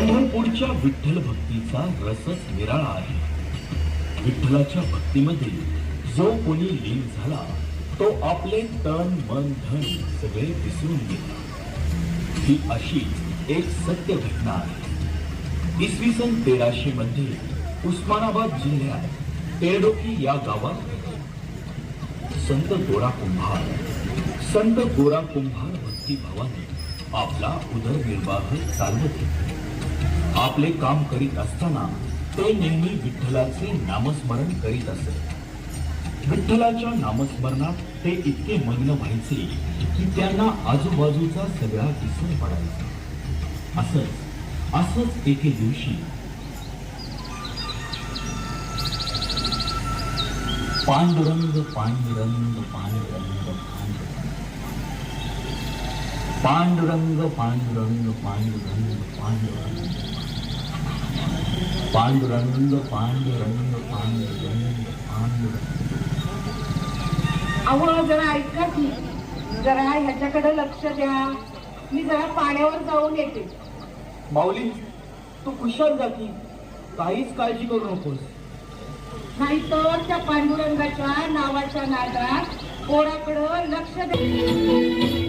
पंढरपूरच्या विठ्ठल भक्तीचा रसच निराळा आहे. विठ्ठलाच्या भक्तीमध्ये जो कोणी लीन झाला तो आपले तन मन धन सगळे विसरून गेला. ही अशीच एक सत्य घटना आहे. इसवी सन तेराशे मध्ये उस्मानाबाद जिल्ह्यात तेरडोकी या गावात संत गोरा कुंभार संत गोरा कुंभार भक्तिभावाने आपला उदरनिर्वाह चालवत होते. आपले काम करीत असताना ते नेहमी विठ्ठलाचे नामस्मरण करीत असत विठ्ठलाच्या नामस्मरणात ते इतके मग्न व्हायचे की त्यांना आजूबाजूचा सगळा विसर पडायचा. असंच असंच एके दिवशी पांडुरंग पांडुरंग पांडुरंग. पांडुरंग पांडुरंग पांडुरंग पांडुरंग पांडुरंग. पांडुरंग पांडुरंग पांडुरंग अहो जरा ऐका की जरा ह्याच्याकडे लक्ष द्या. मी जरा पाण्यावर जाऊन येते. माऊली तू कुशाल जाती काहीच काळजी करू नकोस. नाहीतर त्या पांडुरंगाच्या नावाच्या नादात पोराकडं लक्ष दे.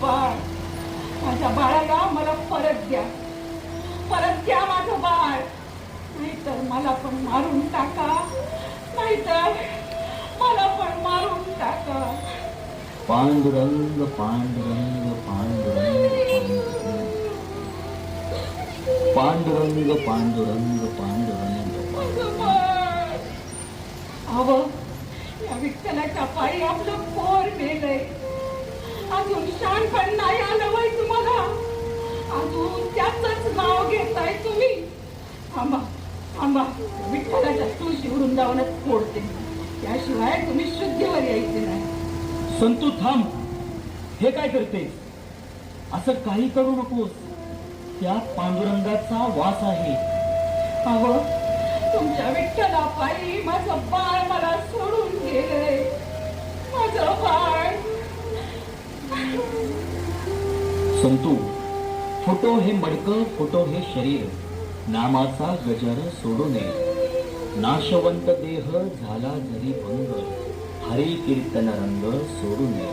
बाळ. माझ्या बाळाला मला परत द्या. परत द्या माझं बाळ. नाहीतर मला पण मारून टाका. नाहीतर मला पण मारून टाका. पांडुरंग पांडुरंग पांडुरंग. पांडुरंग पांडुरंग पांडुरंग. अव या विठ्ठलाच्या पायी आपलं पोर मेलय. अजून शानपण नाही आलं वय तुम्हाला. अजून त्याच नाव घेताय तुम्ही. थांबा थांबा. विठ्ठलाच्या तुळशी वृंदावनात फोडते. त्याशिवाय तुम्ही शुद्धीवर यायचे नाही. संतू थांब. हे काय करते? असं काही करू नकोस. त्यात पांडुरंगाचा वास आहे. अहो तुमच्या विठ्ठला पायी माझं बाळ मला सोडून गेलंय. माझं बाळ संतू फोटो हे मडकं फोटो हे शरीर. नामाचा गजर सोडू नये. नाशवंत देह झाला जरी भंग हरी कीर्तन रंग सोडू नये.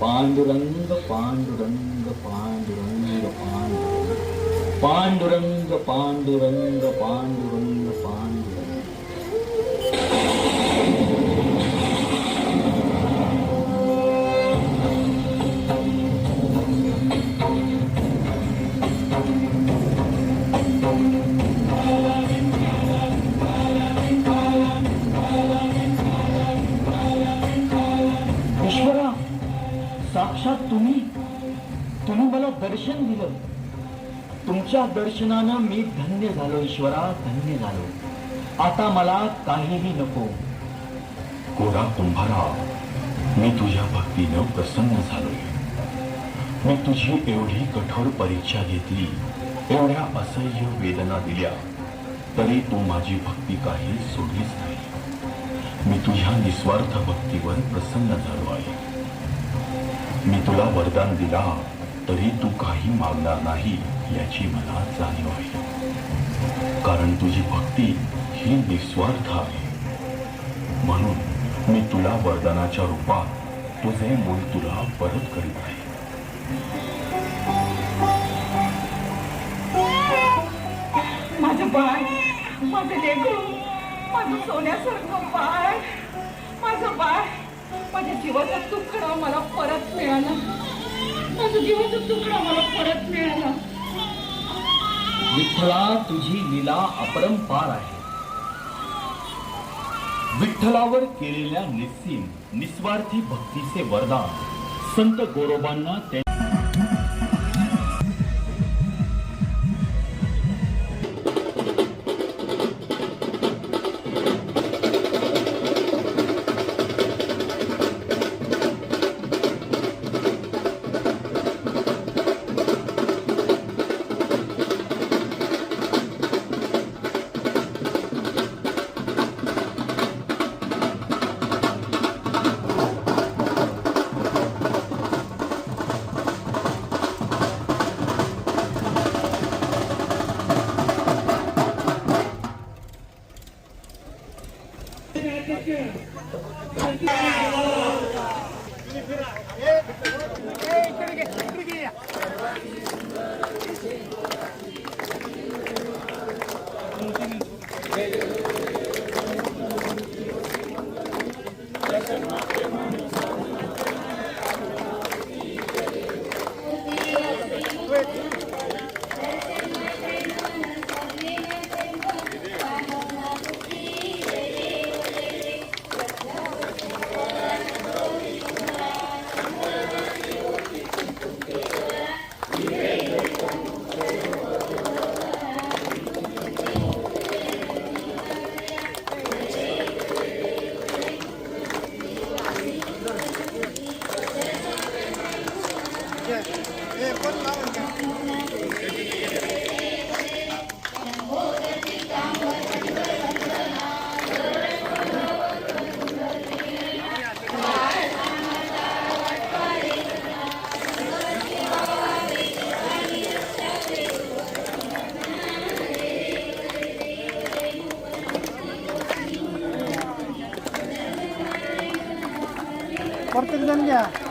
पांडुरंग पांडुरंग पांडुरंग पांडुरंग. पांडुरंग पांडुरंग पांडुरंग पांडुरंग. साक्षात तुम्ही तुम्ही मला दर्शन दिलं. तुमच्या दर्शनानं मी धन्य झालो ईश्वरा धन्य झालो. आता मला काहीही नको. कोरा कुंभारा मी तुझ्या भक्तीनं प्रसन्न झालोय. मी तुझी एवढी कठोर परीक्षा घेतली. एवढ्या असह्य वेदना दिल्या तरी तू माझी भक्ती काही सोडलीच नाही. मी तुझ्या निस्वार्थ भक्तीवर प्रसन्न झालो आहे. मी तुला वरदान दिला तरी तू काही मागणार नाही याची मला जाणीव आहे. कारण तुझी भक्ती ही निस्वार्थ आहे. म्हणून मी तुला वरदानाच्या रूपात तुझे मूल तुला परत करीत आहे. बाळ माझं लेकरू माझं सोन्यासारखं बाळ माझं बाळ माझ्या जीवाचा तुकडा मला परत मिळाला. माझं जीवाचा तुकडा मला परत मिळाला. विठ्ठला तुझी लीला अपरंपार आहे. विठ्ठलावर केलेल्या निस्सीम निस्वार्थी भक्तीचे वरदान संत गोरोबांना त्या प्रत्येक Yeah.